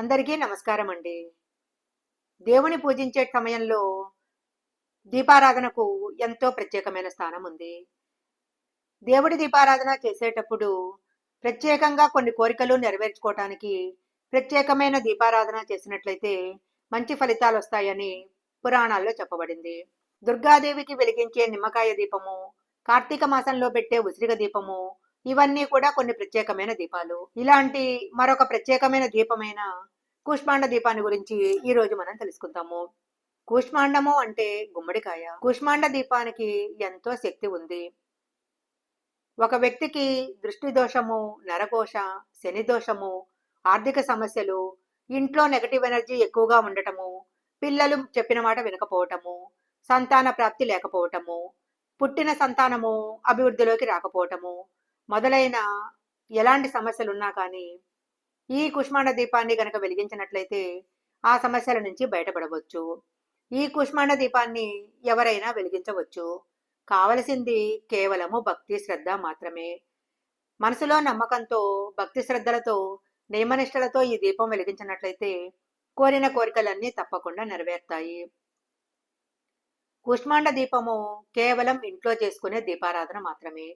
అందరికీ నమస్కారం అండి దేవుని పూజించే సమయంలో దీపారాధనకు ఎంతో ప్రత్యేకమైన స్థానం ఉంది. దేవుడి దీపారాధన చేసేటప్పుడు ప్రత్యేకంగా కొన్ని కోరికలు నెరవేర్చుకోవటానికి ప్రత్యేకమైన దీపారాధన చేసినట్లయితే మంచి ఫలితాలు వస్తాయని పురాణాల్లో చెప్పబడింది. దుర్గాదేవికి వెలిగించే నిమ్మకాయ దీపము కార్తీక మాసంలో పెట్టే ఉసిరిగ దీపము ఇవన్నీ కూడా కొన్ని ప్రత్యేకమైన దీపాలు. ఇలాంటి మరొక ప్రత్యేకమైన దీపమైన కూష్మాండ దీపాన్ని గురించి ఈ రోజు మనం తెలుసుకుందాము. కూష్మాండము అంటే గుమ్మడికాయ. కూష్మాండ దీపానికి ఎంతో శక్తి ఉంది. ఒక వ్యక్తికి దృష్టి దోషము నరకోశ శని దోషము ఆర్థిక సమస్యలు ఇంట్లో నెగటివ్ ఎనర్జీ ఎక్కువగా ఉండటము పిల్లలు చెప్పిన మాట వినకపోవటము సంతాన ప్రాప్తి లేకపోవటము పుట్టిన సంతానము అభివృద్ధిలోకి రాకపోవటము మొదలైన ఎలాంటి సమస్యలు ఉన్నా కానీ ఈ కుష్మాండ దీపాన్ని గనక వెలిగించినట్లయితే ఆ సమస్యల నుంచి బయటపడవచ్చు. ఈ కుష్మాండ దీపాన్ని ఎవరైనా వెలిగించవచ్చు. కావలసింది కేవలము భక్తి శ్రద్ధ మాత్రమే. మనసులో నమ్మకంతో భక్తి శ్రద్ధలతో నియమనిష్టలతో ఈ దీపం వెలిగించినట్లయితే కోరిన కోరికలన్నీ తప్పకుండా నెరవేరుతాయి. కుష్మాండ దీపము కేవలం ఇంట్లో చేసుకునే దీపారాధన మాత్రమే.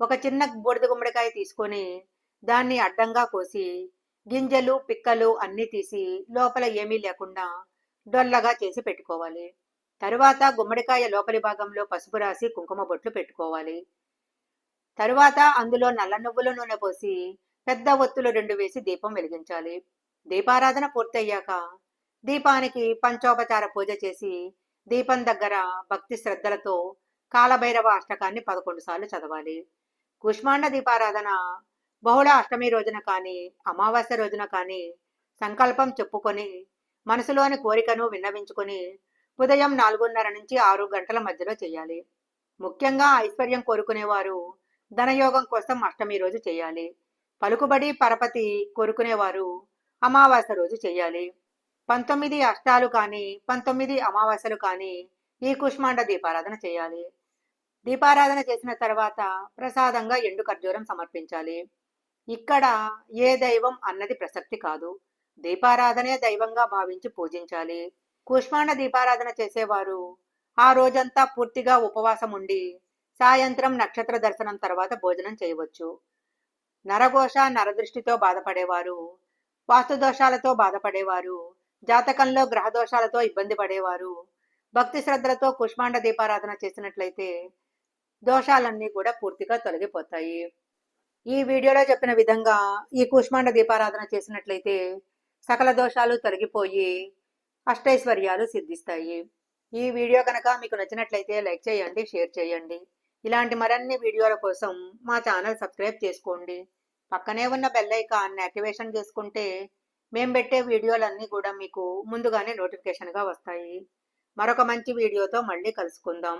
ఒక చిన్న బూడిద గుమ్మడికాయ తీసుకొని దాన్ని అడ్డంగా కోసి గింజలు పిక్కలు అన్నీ తీసి లోపల ఏమీ లేకుండా డొల్లగా చేసి పెట్టుకోవాలి. తరువాత గుమ్మడికాయ లోపలి భాగంలో పసుపు రాసి కుంకుమ బొట్లు పెట్టుకోవాలి. తరువాత అందులో నల్ల నువ్వుల నూనె పోసి పెద్ద ఒత్తులు రెండు వేసి దీపం వెలిగించాలి. దీపారాధన పూర్తయ్యాక దీపానికి పంచోపచార పూజ చేసి దీపం దగ్గర భక్తి శ్రద్ధలతో కాలభైరవ అష్టకాన్ని పదకొండు సార్లు చదవాలి. కుష్మాండ దీపారాధన బహుళ అష్టమి రోజున కానీ అమావాస్య రోజున కానీ సంకల్పం చెప్పుకొని మనసులోని కోరికను విన్నవించుకొని ఉదయం నాలుగున్నర నుంచి ఆరు గంటల మధ్యలో చేయాలి. ముఖ్యంగా ఐశ్వర్యం కోరుకునేవారు ధనయోగం కోసం అష్టమి రోజు చేయాలి. పలుకుబడి పరపతి కోరుకునేవారు అమావాస్య రోజు చేయాలి. పంతొమ్మిది అష్టాలు కానీ పంతొమ్మిది అమావాస్యలు కానీ ఈ కుష్మాండ దీపారాధన చేయాలి. దీపారాధన చేసిన తర్వాత ప్రసాదంగా ఎండు ఖర్జూరం సమర్పించాలి. ఇక్కడ ఏ దైవం అన్నది ప్రసక్తి కాదు. దీపారాధనే దైవంగా భావించి పూజించాలి. కుష్మాండ దీపారాధన చేసేవారు ఆ రోజంతా పూర్తిగా ఉపవాసం ఉండి సాయంత్రం నక్షత్ర దర్శనం తర్వాత భోజనం చేయవచ్చు. నరఘోష నరదృష్టితో బాధపడేవారు వాస్తు దోషాలతో బాధపడేవారు జాతకంలో గ్రహ దోషాలతో ఇబ్బంది పడేవారు భక్తి శ్రద్ధలతో కుష్మాండ దీపారాధన చేసినట్లయితే దోషాలన్నీ కూడా పూర్తిగా తొలగిపోతాయి. ఈ వీడియోలో చెప్పిన విధంగా ఈ కూష్మాండ దీపారాధన చేసినట్లయితే సకల దోషాలు తొలగిపోయి అష్టైశ్వర్యాలు సిద్ధిస్తాయి. ఈ వీడియో కనుక మీకు నచ్చినట్లయితే లైక్ చేయండి షేర్ చేయండి. ఇలాంటి మరిన్ని వీడియోల కోసం మా ఛానల్ సబ్స్క్రైబ్ చేసుకోండి. పక్కనే ఉన్న బెల్ ఐకాన్ యాక్టివేషన్ చేసుకుంటే మేము పెట్టే వీడియోలన్నీ కూడా మీకు ముందుగానే నోటిఫికేషన్గా వస్తాయి. మరొక మంచి వీడియోతో మళ్ళీ కలుసుకుందాం.